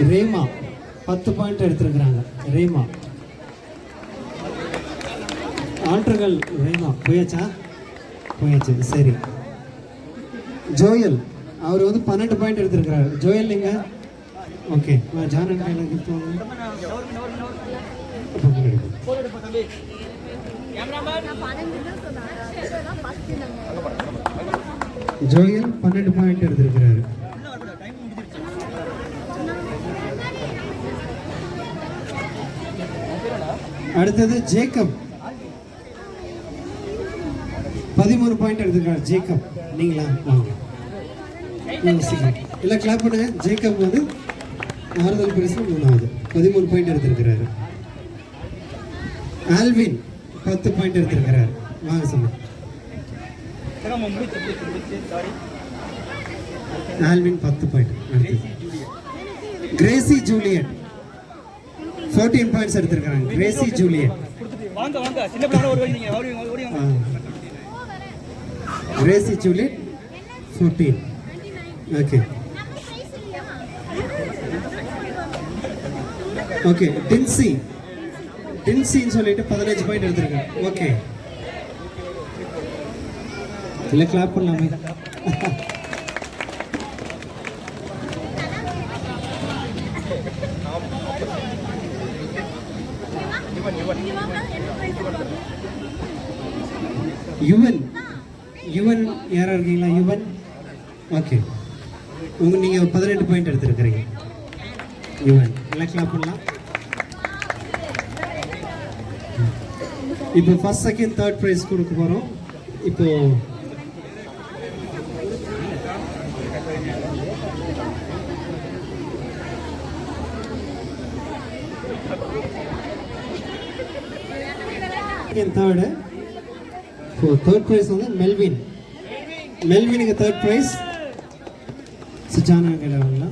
Rhema பத்து point எடுத்திருக்கிறாங்க. Rhema. ஆற்றுகள் ரேமா. போயாச்சா? போயாச்சு. சரி. ஜோயல் அவர் வந்து பன்னெண்டு பாயிண்ட் எடுத்திருக்கிறாரு. ஜோயல் நீங்க? ஓகே. ஜானன் கையில் ஜோயல் பன்னெண்டு பாயிண்ட் எடுத்திருக்கிறாரு. அடுத்தது ஜேக்கப். பதிமூணு பாயிண்ட் எடுத்திருக்காரு ஜேக்கப். நீங்களா? வாங்க. கிளாப் பண்ணுங்க. ஜேக்கப் வந்து ஆறுதல் பரிசு மூணாவது. பதிமூணு பாயிண்ட் எடுத்திருக்கிறாரு. ஆல்வின் பத்து பாயிண்ட் எடுத்திருக்கிறாரு. வாங்க சொல்லுங்க. ஆல்வின் பத்து point Gracy Juliet. Fourteen points எடுத்திருக்கிறாங்க. Gracy Juliet Gracy Juliet fourteen okay okay Tincy டின்சின்னு சொல்லிட்டு பதினஞ்சு பாயிண்ட் எடுத்திருக்கேன் ஓகே இல்லை கிளாப் பண்ணலாமே. யுவன். யுவன் யாராக இருக்கீங்களா? யுவன்? ஓகே உங்க நீங்க பதினெட்டு பாயிண்ட் எடுத்திருக்கிறீங்க. யுவன் எல்லாம் கிளாப் பண்ணலாம் இப்போ ஃபர்ஸ்ட் செகண்ட் தேர்ட் ப்ரைஸ் கொடுக்க போறோம். இப்போ second third so third prize வந்து மெல்வின் மெல்வினுக்கு தேர்ட் ப்ரைஸ் சுஜானா கிடவங்களா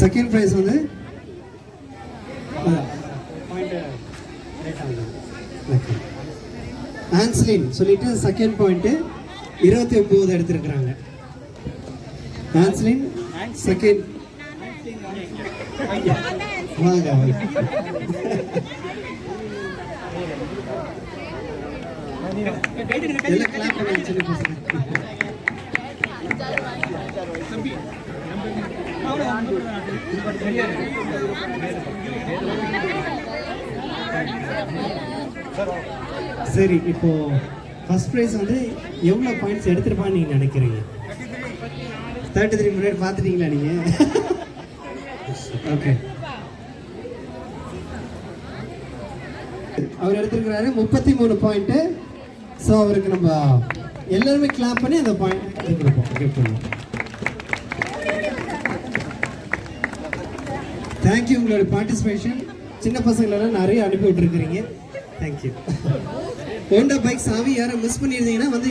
செகண்ட் ப்ரைஸ் வந்து ஆன்சலின் சொல்லிட்டு செகண்ட் பாயிண்ட் இருபத்தி ஒன்பது எடுத்திருக்கிறாங்க. ஆன்சலின் செகண்ட் வாங்க சரி இப்போ ஃபர்ஸ்ட் ப்ரைஸ் வந்து எவ்வளோ பாயிண்ட்ஸ் எடுத்துருப்பான்னு நீங்கள் நினைக்கிறீங்க? தேர்ட்டி த்ரீ முன்னாடி பார்த்துட்டீங்களா நீங்கள் ஓகே அவர் எடுத்திருக்கிறாரு. முப்பத்தி மூணு பாயிண்ட்டு ஸோ அவருக்கு நம்ம எல்லாருமே கிளாப் பண்ணி அந்த பாயிண்ட் கொடுப்போம். கிஃப்ட் பண்ணுவோம் தேங்க்யூ உங்களோட பார்ட்டிசிபேஷன் சின்ன பசங்களெல்லாம் நிறைய அனுப்பி விட்டுருக்கிறீங்க. தேங்க்யூ ஹோண்டா பைக் சாவி யாரும் மிஸ் பண்ணியிருந்தீங்கன்னா வந்து